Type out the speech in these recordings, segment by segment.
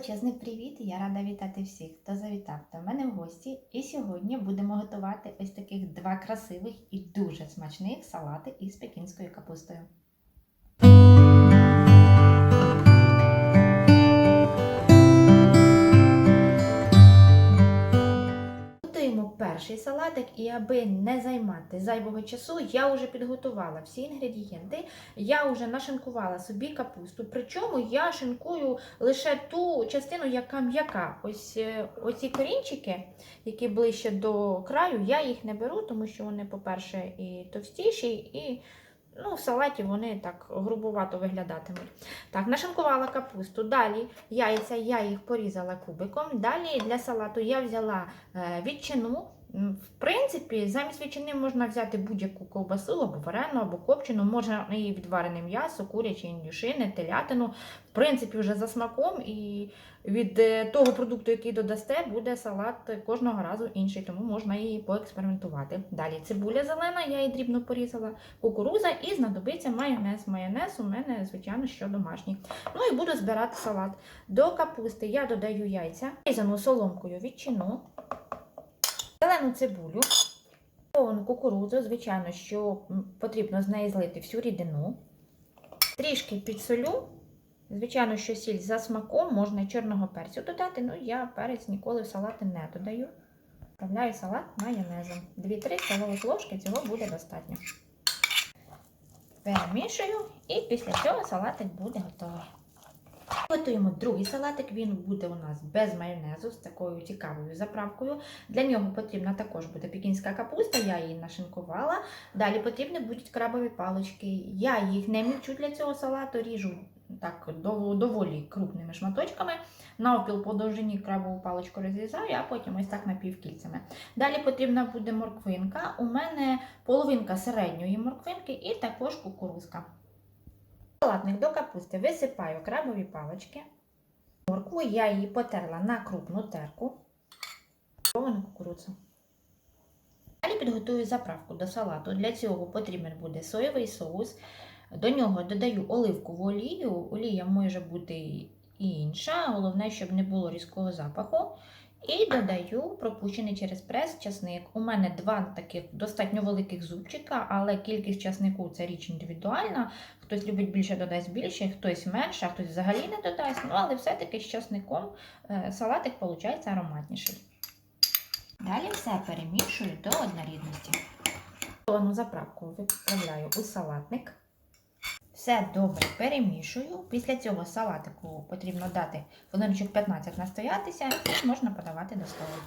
Величезний привіт! Я рада вітати всіх, хто завітав до мене в гості. І сьогодні будемо готувати ось таких два красивих і дуже смачних салати із пекінською капустою. Перший салатик, і аби не займати зайвого часу, я вже підготувала всі інгредієнти. Я вже нашинкувала собі капусту. Причому я шинкую лише ту частину, яка м'яка. Ось е, оці корінчики, які ближче до краю, я їх не беру, тому що вони, по-перше, і товстіші, і ну, в салаті вони так грубувато виглядатимуть. Так, нашинкувала капусту. Далі яйця я їх порізала кубиком. Далі для салату я взяла е, ветчину. М, В принципі, замість ветчини можна взяти будь-яку ковбасу, або варену, або копчену, можна і відварене м'ясо, курячі індюшини, телятину. В принципі, вже за смаком і від е, того продукту, який додасте, буде салат кожного разу інший, тому можна і поекспериментувати. Далі цибуля зелена, я її дрібно порізала, кукуруза і знадобиться майонез. Майонез у мене, звичайно, що домашній. Ну і буду збирати салат. До капусти я додаю яйця, різану соломкою ветчину, зелену цибулю, повну кукурудзу, звичайно, що потрібно з неї злити всю рідину. Трішки підсолю. Звичайно, що сіль за смаком, можна чорного перцю додати, ну я перець ніколи в салати не додаю. Вправляю салат майонезом. 2-3 столових ложки цього буде достатньо. Перемішую і після цього салатик буде готовий. Готуємо другий салатик, він буде у нас без майонезу з такою цікавою заправкою. Для нього потрібна також буде пекінська капуста, я її нашинкувала. Далі потрібні будуть крабові палички. Я їх не мічу для цього салату, ріжу так доволі крупними шматочками. Навпіл по довжині крабову паличку розрізаю, а потім ось так напівкільцями. Далі потрібна буде морквинка. У мене половинка середньої морквинки і також кукурузка. Салатник до капусти висипаю крабові палички. Моркву я її потерла на крупну терку. Ковану кукурудзу. Далі підготую заправку до салату. Для цього потрібен буде соєвий соус. До нього додаю оливкову олію. Олія може бути і інша, головне, щоб не було різкого запаху. І додаю пропущений через прес часник. У мене два таких достатньо великих зубчика, але кількість часнику це річ індивідуальна. Хтось любить більше додасть більше, хтось менше, а хтось взагалі не додасть. Ну, але все-таки з часником е, салатик виходить ароматніший. Далі все перемішую до однорідності. Тонну заправку відправляю у салатник. Все добре перемішую. Після цього салатику потрібно дати хвилиночок 15 настоятися і можна подавати до столу.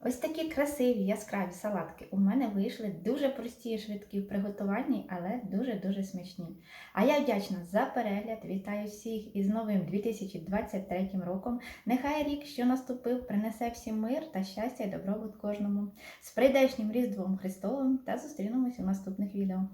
Ось такі красиві яскраві салатки у мене вийшли дуже прості і швидкі в приготуванні, але дуже-дуже смачні. А я вдячна за перегляд. Вітаю всіх із новим 2023 роком. Нехай рік, що наступив, принесе всім мир та щастя і добробут кожному. З прийдешнім Різдвом Христовим та зустрінемось у наступних відео.